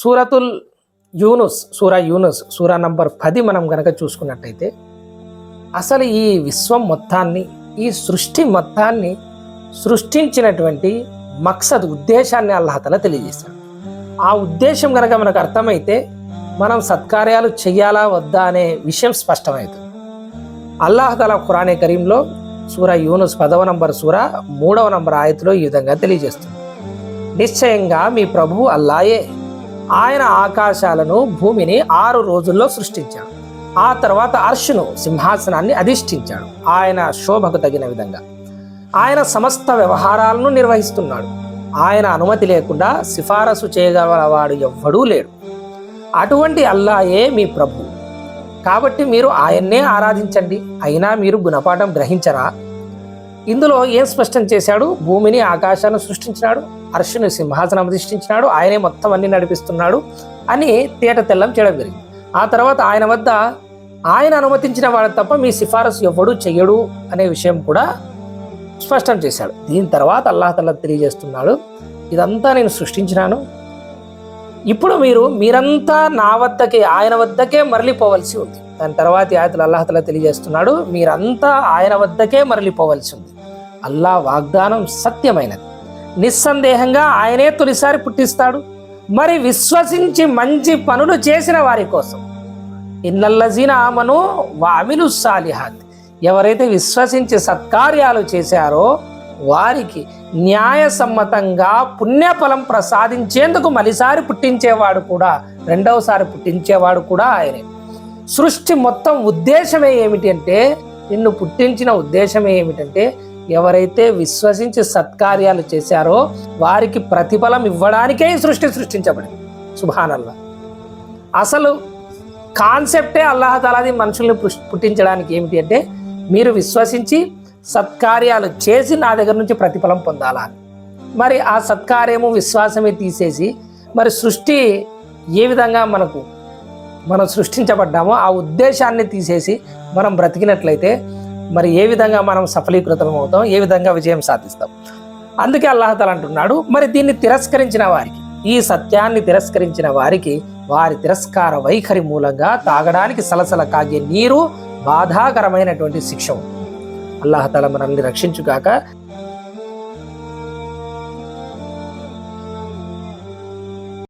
సూరతుల్ యూనుస్ సూరా యూనుస్ సూరా నంబర్ పది మనం గనక చూసుకున్నట్టయితే అసలు ఈ విశ్వం మొత్తాన్ని ఈ సృష్టి మొత్తాన్ని సృష్టించినటువంటి మక్సద్ ఉద్దేశాన్ని అల్లహతల తెలియజేశాడు. ఆ ఉద్దేశం కనుక మనకు అర్థమైతే మనం సత్కార్యాలు చెయ్యాలా వద్దా అనే విషయం స్పష్టమవుతుంది. అల్లాహతల ఖురానే కరీంలో సూర యూనుస్ పదవ నంబర్ సూర మూడవ నంబర్ ఆయతిలో ఈ విధంగా తెలియజేస్తుంది. నిశ్చయంగా మీ ప్రభువు అల్లాయే ఆయన ఆకాశాలను భూమిని ఆరు రోజుల్లో సృష్టించాడు. ఆ తర్వాత అర్షును సింహాసనాన్ని అధిష్ఠించాడు. ఆయన శోభకు తగిన విధంగా. ఆయన సమస్త వ్యవహారాలను నిర్వహిస్తున్నాడు. ఆయన అనుమతి లేకుండా సిఫారసు చేయగలవాడు ఎవ్వడూ లేడు. అటువంటి అల్లాయే మీ ప్రభు. కాబట్టి మీరు ఆయన్నే ఆరాధించండి. అయినా మీరు గుణపాఠం గ్రహించరా? ఇందులో ఏం స్పష్టం చేశాడు? భూమిని ఆకాశాన్ని సృష్టించినాడు అర్షుని సింహాసనం అధిష్ఠించినాడు ఆయనే మొత్తం అన్ని నడిపిస్తున్నాడు అని తేట తెల్లం చేయడం జరిగింది. ఆ తర్వాత ఆయన వద్ద ఆయన అనుమతించిన వాడు తప్ప మీ సిఫారసు ఎవ్వడు చెయ్యడు అనే విషయం కూడా స్పష్టం చేశాడు. దీని తర్వాత అల్లాహ్ తల్లా తెలియజేస్తున్నాడు ఇదంతా నేను సృష్టించినాను ఇప్పుడు మీరు మీరంతా నా వద్దకే ఆయన వద్దకే మరలిపోవలసి ఉంది. దాని తర్వాత ఆయతలు అల్లాహ్ తెలియజేస్తున్నాడు మీరంతా ఆయన వద్దకే మరలిపోవలసి ఉంది. అల్లా వాగ్దానం సత్యమైనది. నిస్సందేహంగా ఆయనే తొలిసారి పుట్టిస్తాడు. మరి విశ్వసించి మంచి పనులు చేసిన వారి కోసం. ఇన్నల్లజీన ఆమను వామిలు సాలిహాత్ ఎవరైతే విశ్వసించి సత్కార్యాలు చేశారో వారికి న్యాయసమ్మతంగా పుణ్యఫలం ప్రసాదించేందుకు మలిసారి పుట్టించేవాడు కూడా రెండవసారి పుట్టించేవాడు కూడా ఆయనే. సృష్టి మొత్తం ఉద్దేశమే ఏమిటి అంటే నిన్ను పుట్టించిన ఉద్దేశమే ఏమిటంటే ఎవరైతే విశ్వసించి సత్కార్యాలు చేశారో వారికి ప్రతిఫలం ఇవ్వడానికే ఈ సృష్టి సృష్టించబడింది. సుభానల్లా. అసలు కాన్సెప్టే అల్లాహతాలాది మనుషుల్ని పుష్- పుట్టించడానికి ఏమిటి అంటే మీరు విశ్వసించి సత్కార్యాలు చేసి నా దగ్గర నుంచి ప్రతిఫలం పొందాలా? మరి ఆ సత్కార్యము విశ్వాసమే తీసేసి మరి సృష్టి ఏ విధంగా మనకు మనం సృష్టించబడ్డామో ఆ ఉద్దేశాన్ని తీసేసి మనం బ్రతికినట్లయితే మరి ఏ విధంగా మనం సఫలీకృతం అవుతాం ఏ విధంగా విజయం సాధిస్తాం? అందుకే అల్లాహతల అంటున్నాడు మరి దీన్ని తిరస్కరించిన వారికి ఈ సత్యాన్ని తిరస్కరించిన వారికి వారి తిరస్కార వైఖరి మూలంగా తాగడానికి సలసల కాగే నీరు బాధాకరమైనటువంటి శిక్ష ఉంది అల్లాహతల మనల్ని రక్షించుగాక